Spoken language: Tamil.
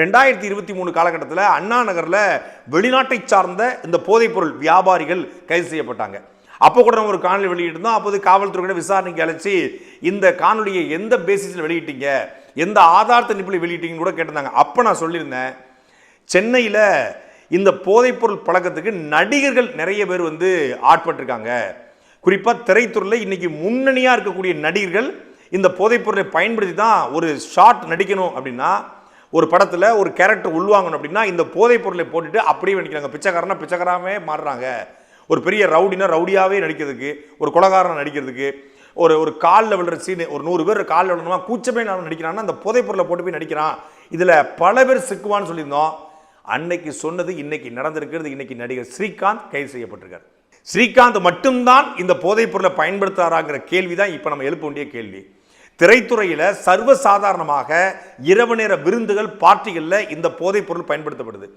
ரெண்டாயிரத்தி இருபத்தி மூணு காலகட்டத்தில் அண்ணா நகரில் வெளிநாட்டை சார்ந்த இந்த போதைப்பொருள் வியாபாரிகள் கைது செய்யப்பட்டாங்க. அப்போ கூட நம்ம ஒரு காணொலி வெளியிட்டிருந்தோம். அப்போது காவல்துறையோட விசாரணைக்கு அழைச்சி இந்த காணொலியை எந்த பேசிஸில் வெளியிட்டீங்க? எந்த ஆதாரத்தை நிப்பில் வெளியிட்டீங்கன்னு கூட கேட்டிருந்தாங்க. அப்போ நான் சொல்லியிருந்தேன் சென்னையில் இந்த போதைப்பொருள் பழக்கத்துக்கு நடிகர்கள் நிறைய பேர் வந்து ஆட்பட்டிருக்காங்க. குறிப்பாக திரைத்துறையில் இன்றைக்கி முன்னணியாக இருக்கக்கூடிய நடிகர்கள் இந்த போதைப்பொருளை பயன்படுத்தி தான் ஒரு ஷார்ட் நடிக்கணும் அப்படின்னா ஒரு படத்தில் ஒரு கேரக்டர் உள்வாங்கணும் அப்படின்னா இந்த போதைப் பொருளை போட்டுட்டு அப்படியே நடிக்கிறாங்க. பிச்சைக்காரனா பிச்சைக்காராமே மாறுறாங்க. ஒரு பெரிய ரவுடினா ரவுடியாகவே நடிக்கிறதுக்கு ஒரு கொலகாரனை நடிக்கிறதுக்கு ஒரு ஒரு காலில் விழுற சீனு ஒரு நூறு பேர் காலில் விழுணுமா கூச்சமே நான் நடிக்கிறான்னா அந்த போதைப்பொருளை போட்டு போய் நடிக்கிறான். இதில் பல பேர் சிக்குவான்னு சொல்லியிருந்தோம். அன்னைக்கு சொன்னது இன்னைக்கு நடந்திருக்கிறது இன்னைக்கு நடிகர் ஸ்ரீகாந்த் கைது செய்யப்பட்டிருக்கார். ஸ்ரீகாந்த் மட்டும்தான் இந்த போதைப் பொருளை கேள்வி தான் இப்போ நம்ம எழுப்ப வேண்டிய கேள்வி. திரைத்துறையில் சர்வசாதாரணமாக இரவு நேர விருந்துகள் பார்ட்டிகளில் இந்த போதைப் பொருள் பயன்படுத்தப்படுது.